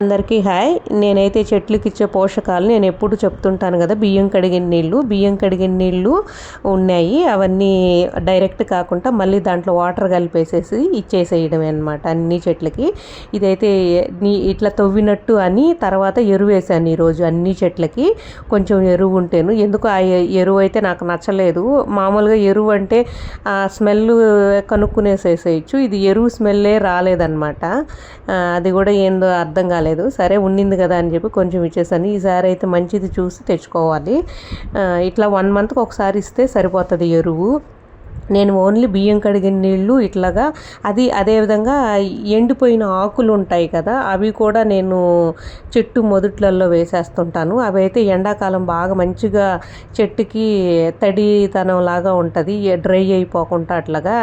అందరికీ హాయ్. నేనైతే చెట్లకి ఇచ్చే పోషకాలు నేను ఎప్పుడు చెప్తుంటాను కదా బియ్యం కడిగిన నీళ్ళు బియ్యం కడిగిన నీళ్ళు ఉన్నాయి. అవన్నీ డైరెక్ట్ కాకుండా మళ్ళీ దాంట్లో వాటర్ కలిపేసేసి ఇచ్చేసేయడం అనమాట అన్ని చెట్లకి. ఇదైతే నీ ఇట్లా తవ్వినట్టు అని తర్వాత ఎరువు వేసాను ఈరోజు అన్ని చెట్లకి. కొంచెం ఎరువు ఉంటేను. ఎందుకు ఆ ఎరువు అయితే నాకు నచ్చలేదు. మామూలుగా ఎరువు అంటే ఆ స్మెల్ కనుక్కునేసేసేయచ్చు. ఇది ఎరువు స్మెల్లే రాలేదన్నమాట. అది కూడా ఏందో అర్థం కాలేదు. రాలేదు. సరే ఉండింది కదా అని చెప్పి కొంచెం ఇచ్చేసాను. ఈసారి అయితే మంచిది చూసి తెచ్చుకోవాలి. ఇట్లా వన్ మంత్కి ఒకసారి ఇస్తే సరిపోతుంది ఎరువు. నేను ఓన్లీ బియ్యం కడిగిన నీళ్ళు ఇట్లాగా. అది అదేవిధంగా ఎండిపోయిన ఆకులు ఉంటాయి కదా అవి కూడా నేను చెట్టు మొదట్లలో వేసేస్తుంటాను. అవి అయితే ఎండాకాలం బాగా మంచిగా చెట్టుకి తడితనం లాగా ఉంటుంది డ్రై అయిపోకుండా అట్లాగా.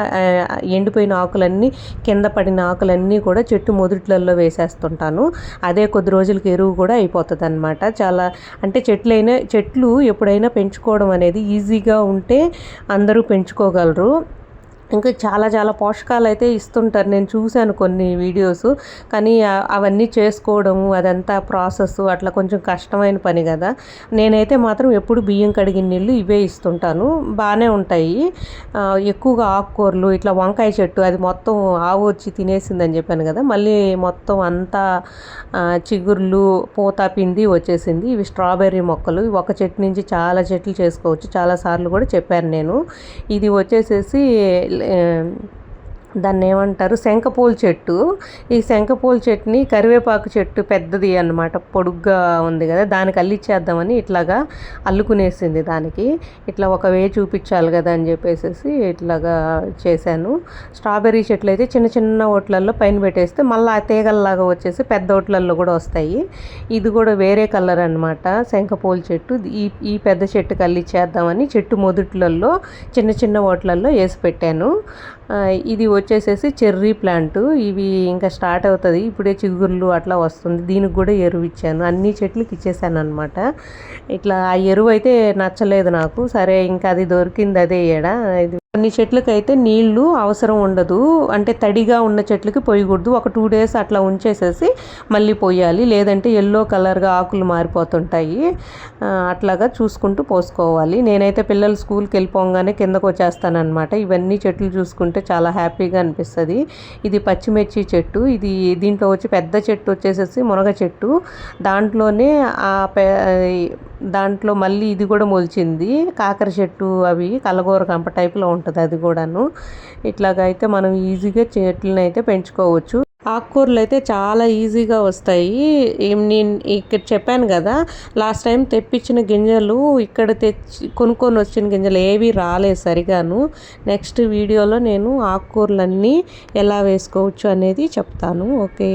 ఎండిపోయిన ఆకులన్నీ కింద పడిన ఆకులన్నీ కూడా చెట్టు మొదట్లలో వేసేస్తుంటాను. అదే కొద్ది రోజులకి ఎరువు కూడా అయిపోతుంది అనమాట చాలా అంటే చెట్లైనా చెట్లు ఎప్పుడైనా పెంచుకోవడం అనేది ఈజీగా ఉంటే అందరూ పెంచుకోగలరు. ಹೇಳ್ರು ఇంకా చాలా చాలా పోషకాలు అయితే ఇస్తుంటారు. నేను చూశాను కొన్ని వీడియోస్. కానీ అవన్నీ చేసుకోవడము అదంతా ప్రాసెస్ అట్లా కొంచెం కష్టమైన పని కదా. నేనైతే మాత్రం ఎప్పుడు బియ్యం కడిగిన నీళ్ళు ఇవే ఇస్తుంటాను. బాగానే ఉంటాయి. ఎక్కువగా ఆకుకూరలు ఇట్లా వంకాయ చెట్టు అది మొత్తం ఆవు వచ్చి తినేసిందని చెప్పాను కదా. మళ్ళీ మొత్తం అంతా చిగుర్లు పూత పిండి వచ్చేసింది. ఇవి స్ట్రాబెర్రీ మొక్కలు. ఒక చెట్టు నుంచి చాలా చెట్లు చేసుకోవచ్చు. చాలాసార్లు కూడా చెప్పాను నేను. ఇది వచ్చేసేసి um, దాన్ని ఏమంటారు శంఖపూల చెట్టు. ఈ శంఖపూల చెట్టుని కరివేపాకు చెట్టు పెద్దది అనమాట పొడుగ్గా ఉంది కదా దానికి అల్లిచ్చేద్దామని ఇట్లాగా అల్లుకునేసింది దానికి. ఇట్లా ఒక వే చూపించాలి కదా అని చెప్పేసి ఇట్లాగా చేశాను. స్ట్రాబెర్రీ చెట్లు అయితే చిన్న చిన్న ఓట్లల్లో పైన పెట్టేస్తే మళ్ళీ ఆ తీగల్లాగా వచ్చేసి పెద్ద ఓట్లల్లో కూడా వస్తాయి. ఇది కూడా వేరే కలర్ అనమాట శంఖపూల చెట్టు. ఈ ఈ పెద్ద చెట్టుకి అల్లిచ్చేద్దామని చెట్టు మొదట్లలో చిన్న చిన్న ఓట్లల్లో వేసి పెట్టాను. ఇది వచ్చేసేసి చెర్రీ ప్లాంట్. ఇవి ఇంకా స్టార్ట్ అవుతుంది. ఇప్పుడే చిగుర్లు అట్లా వస్తుంది. దీనికి కూడా ఎరువు ఇచ్చాను. అన్ని చెట్లకి ఇచ్చేసాను అనమాట ఇట్లా ఆ ఎరువు అయితే నచ్చలేదు నాకు. సరే ఇంకా అది దొరికింది అదే ఏడ. ఇది కొన్ని చెట్లకైతే అయితే నీళ్ళు అవసరం ఉండదు. అంటే తడిగా ఉన్న చెట్లకి పోయకూడదు. ఒక టూ డేస్ అట్లా ఉంచేసేసి మళ్ళీ పోయాలి. లేదంటే ఎల్లో కలర్గా ఆకులు మారిపోతుంటాయి. అట్లాగా చూసుకుంటూ పోసుకోవాలి. నేనైతే పిల్లలు స్కూల్కి వెళ్ళిపోగానే కిందకు వచ్చేస్తానమాట ఇవన్నీ చెట్లు చూసుకుంటే చాలా హ్యాపీగా అనిపిస్తుంది. ఇది పచ్చిమిర్చి చెట్టు. ఇది దీంట్లో వచ్చి పెద్ద చెట్టు వచ్చేసేసి మునగ చెట్టు. దాంట్లోనే ఆ దాంట్లో మళ్ళీ ఇది కూడా మొలిచింది. కాకర చెట్టు అవి కలగూర కంప టైప్లో ఉంటుంది అది కూడాను. ఇట్లాగైతే మనం ఈజీగా చెట్లను అయితే పెంచుకోవచ్చు. ఆకుకూరలు అయితే చాలా ఈజీగా వస్తాయి. నేను ఇక్కడ చెప్పాను కదా లాస్ట్ టైం తెప్పించిన గింజలు ఇక్కడ తెచ్చి కొనుక్కొని వచ్చిన గింజలు ఏవి రాలేదు సరిగాను. నెక్స్ట్ వీడియోలో నేను ఆకుకూరలన్నీ ఎలా వేసుకోవచ్చు అనేది చెప్తాను. ఓకే.